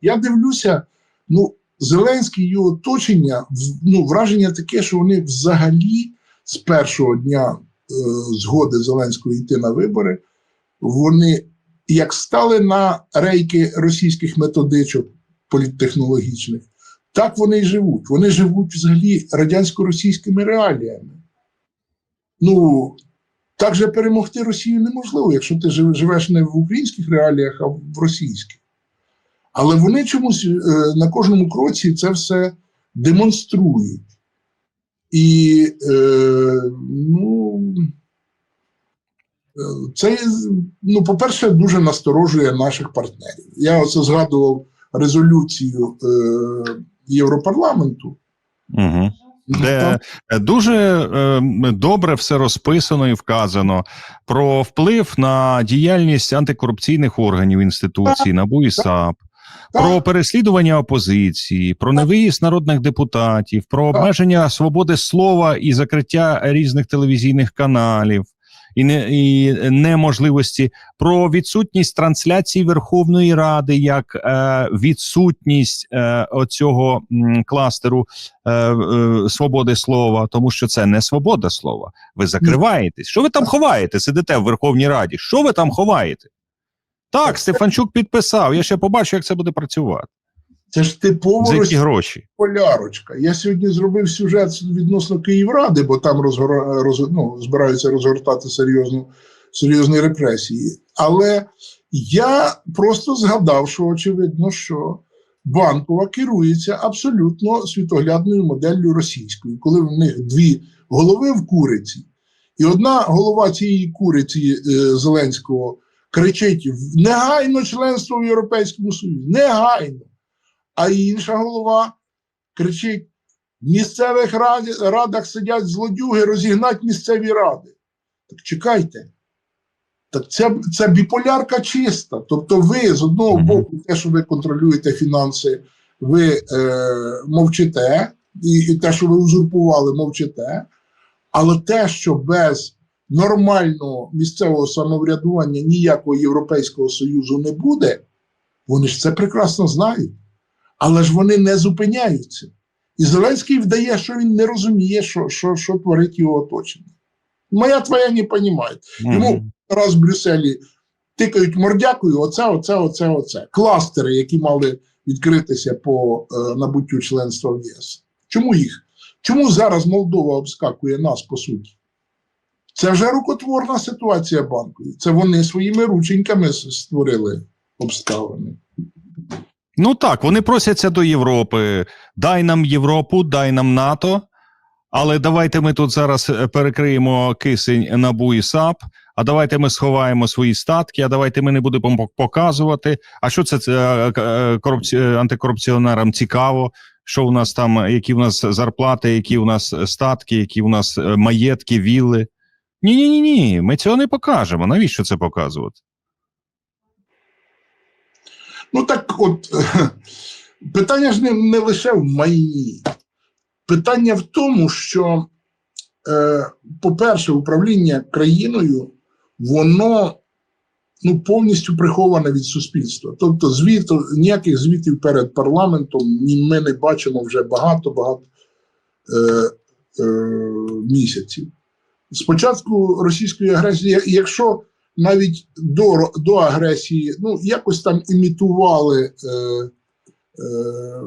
Я дивлюся, ну, Зеленський і його оточення, ну, враження таке, що вони взагалі з першого дня е, згоди Зеленського йти на вибори, вони як стали на рейки російських методичок політтехнологічних, так вони й живуть. Вони живуть взагалі радянсько-російськими реаліями. Ну, так же перемогти Росію неможливо, якщо ти живеш не в українських реаліях, а в російських. Але вони чомусь е, на кожному кроці це все демонструють. І е, ну, е, це, ну, по-перше, дуже насторожує наших партнерів. Я оце згадував резолюцію е, Європарламенту. Угу. Де дуже е, добре все розписано і вказано про вплив на діяльність антикорупційних органів інституцій, НАБУ і САП, про переслідування опозиції, про невиїзд народних депутатів, про Так. обмеження свободи слова і закриття різних телевізійних каналів. І, не, і неможливості про відсутність трансляції Верховної Ради як е, відсутність е, оцього м, кластеру е, е, свободи слова, тому що це не свобода слова. Ви закриваєтесь. Що ви там ховаєте? Сидите в Верховній Раді? Що ви там ховаєте? Так, Стефанчук підписав. Я ще побачу, як це буде працювати. Це ж типово які гроші? полярочка. Я сьогодні зробив сюжет відносно Київради, бо там розгор... роз... ну, збираються розгортати серйозну, серйозні репресії. Але я просто згадав, що очевидно, що банкова керується абсолютно світоглядною моделлю російською, коли в них дві голови в куриці, і одна голова цієї куриці е, Зеленського кричить: негайно членство в Європейському Союзі, негайно. А інша голова кричить: в місцевих радах сидять злодюги, розігнать місцеві ради. Так чекайте. Так це, це біполярка чиста. Тобто, ви з одного боку, те, що ви контролюєте фінанси, ви е, мовчите, і, і те, що ви узурпували, мовчите. Але те, що без нормального місцевого самоврядування ніякого Європейського Союзу не буде, вони ж це прекрасно знають. Але ж вони не зупиняються. І Зеленський вдає, що він не розуміє, що, що, що творить його оточення. Моя твоя не розуміє. Йому раз в Брюсселі тикають мордякою, оце, оце, оце, оце. Кластери, які мали відкритися по е, набуттю членства в ЄС. Чому їх? Чому зараз Молдова обскакує нас по суті? Це вже рукотворна ситуація банку. Це вони своїми рученьками створили обставини. Ну так, вони просяться до Європи. Дай нам Європу, дай нам НАТО. Але давайте ми тут зараз е, перекриємо кисень НАБУ і САП. А давайте ми сховаємо свої статки. А давайте ми не будемо показувати. А що це, це е, е, корупці... антикорупціонерам цікаво? Що у нас там, які у нас зарплати, які у нас статки, які у нас маєтки, вілли? Ні, ні, ні, ні. Ми цього не покажемо. Навіщо це показувати? Ну так от питання ж не, не лише в майні. Питання в тому, що, е, по-перше, управління країною, воно ну, повністю приховане від суспільства. Тобто, звіту, ніяких звітів перед парламентом ми не бачимо вже багато-багато е, е, місяців. Спочатку російської агресії, якщо навіть до, до агресії, ну, якось там імітували е, е,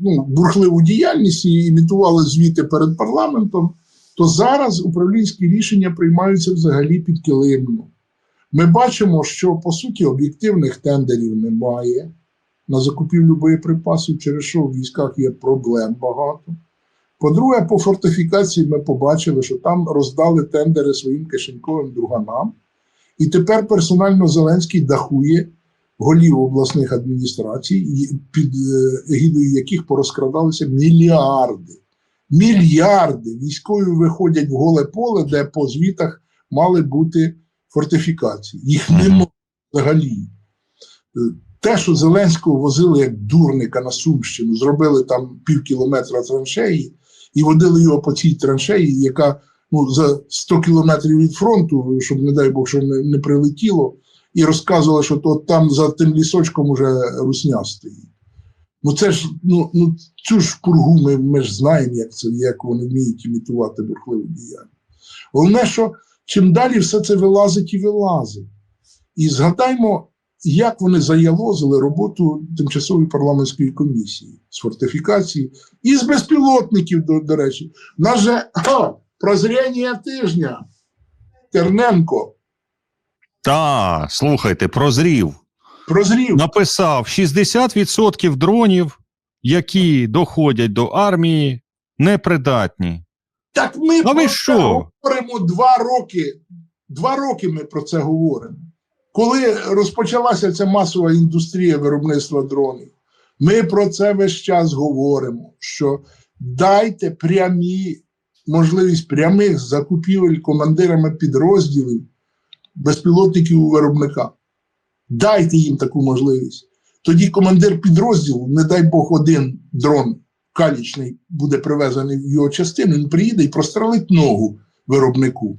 ну, бурхливу діяльність і імітували звіти перед парламентом, то зараз управлінські рішення приймаються взагалі під підкилимно. Ми бачимо, що по суті об'єктивних тендерів немає на закупівлю боєприпасів, через що в військах є проблем багато. По-друге, по фортифікації ми побачили, що там роздали тендери своїм кишеньковим друганам, і тепер персонально Зеленський дахує голів обласних адміністрацій, під е, егідою яких порозкрадалися мільярди. Мільярди військові виходять в голе поле, де по звітах мали бути фортифікації. Їх немає взагалі. Е, Те, що Зеленського возили як дурника на Сумщину, зробили там пів кілометра траншеї і водили його по цій траншеї, яка ну, за 100 кілометрів від фронту, щоб, не дай Бог, що не, не прилетіло, і розказували, що то там за тим лісочком уже русня стоїть. Ну це ж ну, ну цю ж пургу ми, ми ж знаємо, як це як вони вміють імітувати бурхливу діяльність. Головне, що чим далі все це вилазить і вилазить. І згадаймо, як вони заялозили роботу тимчасової парламентської комісії з фортифікації і з безпілотників, до, до речі. У нас же а, прозряння тижня. Терненко Та, слухайте, прозрів. прозрів. Написав 60% дронів, які доходять до армії, непридатні. Так ми А ви це що? говоримо два роки. Два роки ми про це говоримо. Коли розпочалася ця масова індустрія виробництва дронів, ми про це весь час говоримо. Що дайте прямі можливість прямих закупівель командирами підрозділів безпілотників у виробника. Дайте їм таку можливість. Тоді командир підрозділу, не дай Бог, один дрон калічний буде привезений в його частину, він приїде і прострелить ногу виробнику.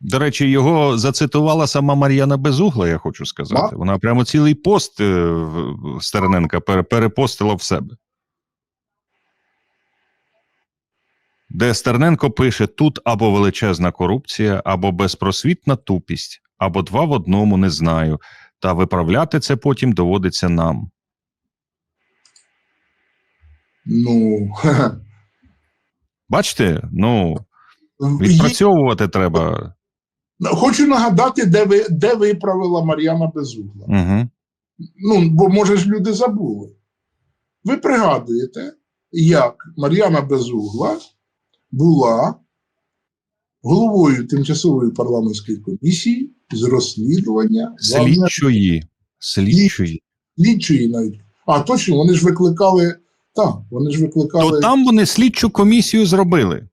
До речі, його зацитувала сама Мар'яна Безугла, я хочу сказати. Вона прямо цілий пост е, Стерненка перепостила в себе. Де Стерненко пише: тут або величезна корупція, або безпросвітна тупість, або два в одному не знаю. Та виправляти це потім доводиться нам. Ну, Бачите, ну відпрацьовувати треба. Хочу нагадати, де ви де виправила Мар'яна Безугла. Угу. Ну, бо може ж люди забули. Ви пригадуєте, як Мар'яна Безугла була головою тимчасової парламентської комісії з розслідування Слідчої. Слідчої. слідчої навіть. А точно, вони ж викликали. Так, вони ж викликали. То там вони слідчу комісію зробили.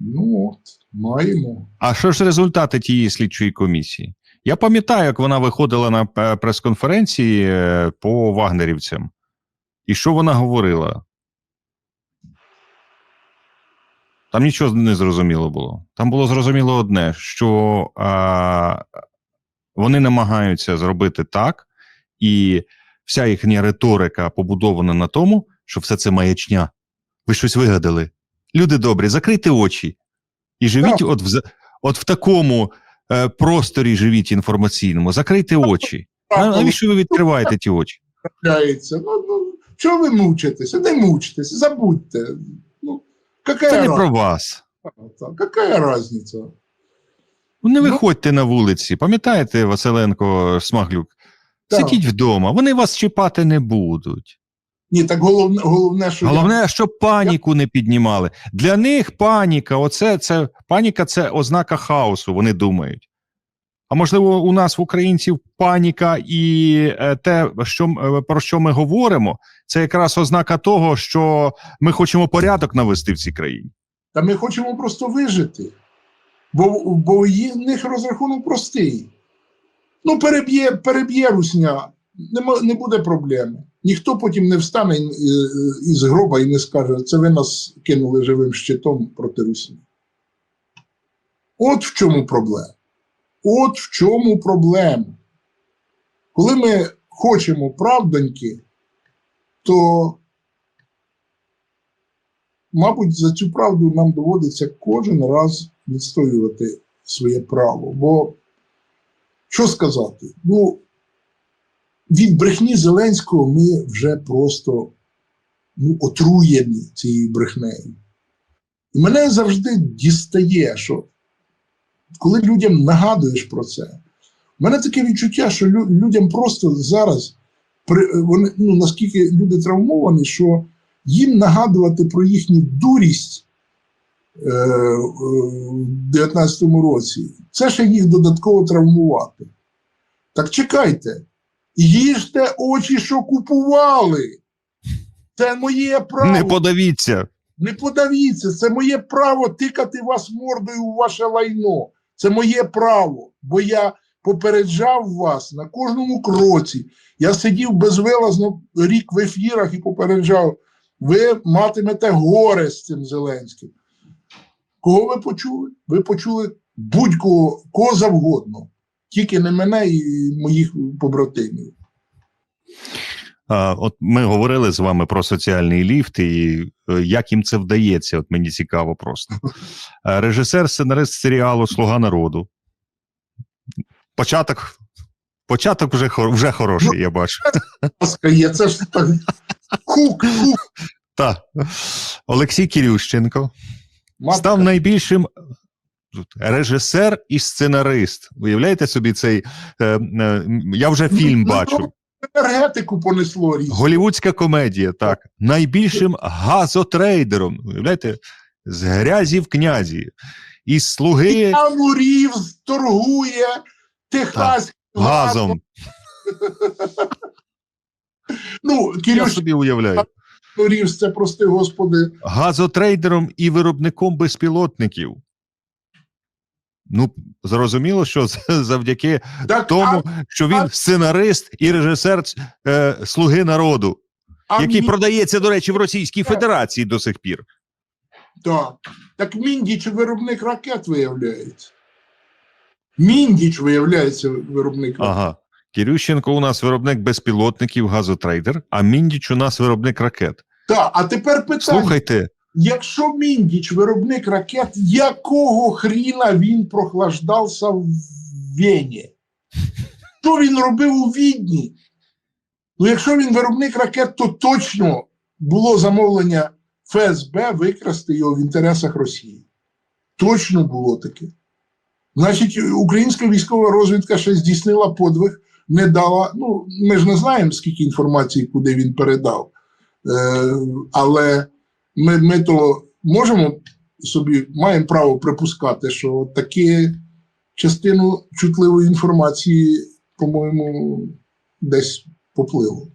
Ну от, маємо. А що ж результати тієї слідчої комісії? Я пам'ятаю, як вона виходила на е, прес-конференції е, по вагнерівцям. І що вона говорила? Там нічого не зрозуміло було. Там було зрозуміло одне, що а, вони намагаються зробити так, і вся їхня риторика побудована на тому, що все це маячня. Ви щось вигадали. Люди добрі, закрийте очі і живіть от в, от в такому е, просторі живіть інформаційному. Закрийте очі. А навіщо ви відкриваєте ті очі? Ну, ну, чого ви мучитеся? Не мучитеся, забудьте. Ну, какая Це не раз- про вас. Какая разница? Ну, Не Ну. виходьте на вулиці. Пам'ятаєте, Василенко Смаглюк? Сидіть вдома, вони вас чіпати не будуть. Ні, так головне, головне що я- Головне, щоб паніку не піднімали. Для них паніка, оце це паніка це ознака хаосу, вони думають. А можливо, у нас в українців паніка і е, те, що, е, про що ми говоримо, це якраз ознака того, що ми хочемо порядок навести в цій країні. Та ми хочемо просто вижити. Бо, бо в них розрахунок простий. Ну, переб'є, переб'є русня, нема, не буде проблеми. Ніхто потім не встане е, із гроба і не скаже, це ви нас кинули живим щитом проти русні. От в чому проблема. От в чому проблема. Коли ми хочемо правдоньки, то мабуть, за цю правду нам доводиться кожен раз відстоювати своє право. Бо що сказати? Ну, від брехні Зеленського ми вже просто ну, отруєні цією брехнею. І мене завжди дістає, що коли людям нагадуєш про це, в мене таке відчуття, що лю- людям просто зараз при, вони, ну, наскільки люди травмовані, що їм нагадувати про їхню дурість е, е, в 19-му році, це ще їх додатково травмувати. Так чекайте, їжте очі, що купували. Це моє право. Не подавіться. Не подавіться, це моє право тикати вас мордою у ваше лайно. Це моє право, бо я попереджав вас на кожному кроці. Я сидів безвилазно рік в ефірах і попереджав, ви матимете горе з цим Зеленським. Кого ви почули? Ви почули будь-кого кого завгодно. Тільки не мене і моїх побратимів. От ми говорили з вами про соціальний ліфт і е, як їм це вдається. От мені цікаво просто. Е, Режисер, сценарист серіалу Слуга народу. Початок. Початок вже, вже хороший, я бачу. Є, це ж так. Хук, хук. Так. Олексій Кірющенко матка. став найбільшим режисер і сценарист. Уявляєте собі цей. Е, е, я вже фільм Ну, бачу. енергетику понесло різно. Голівудська комедія, так. Найбільшим газотрейдером. Уявляєте, з грязі в князі. Із слуги Рівз торгує техаським газом. Ну, Я собі уявляю. Рівз, це прости господи. Газотрейдером і виробником безпілотників. Ну, зрозуміло, що завдяки Так, тому, що він а- сценарист і режисер е, Слуги народу, а, а який Мі- продається, до речі, в Російській Федерації до сих пір. Так. Так Міндіч виробник ракет виявляється. Міндіч виявляється виробник ракет. Ага. Кірющенко у нас виробник безпілотників, газотрейдер, а Міндіч у нас виробник ракет. Так, а тепер питання. Слухайте, Якщо Міндіч виробник ракет, якого хріна він прохлаждався в Вені? Що він робив у Відні? Ну, якщо він виробник ракет, то точно було замовлення ФСБ викрасти його в інтересах Росії. Точно було таке. Значить, українська військова розвідка ще здійснила подвиг, не дала. Ну, ми ж не знаємо, скільки інформації, куди він передав. Е, але ми, ми то можемо собі маємо право припускати, що такі частину чутливої інформації, по-моєму, десь поплило.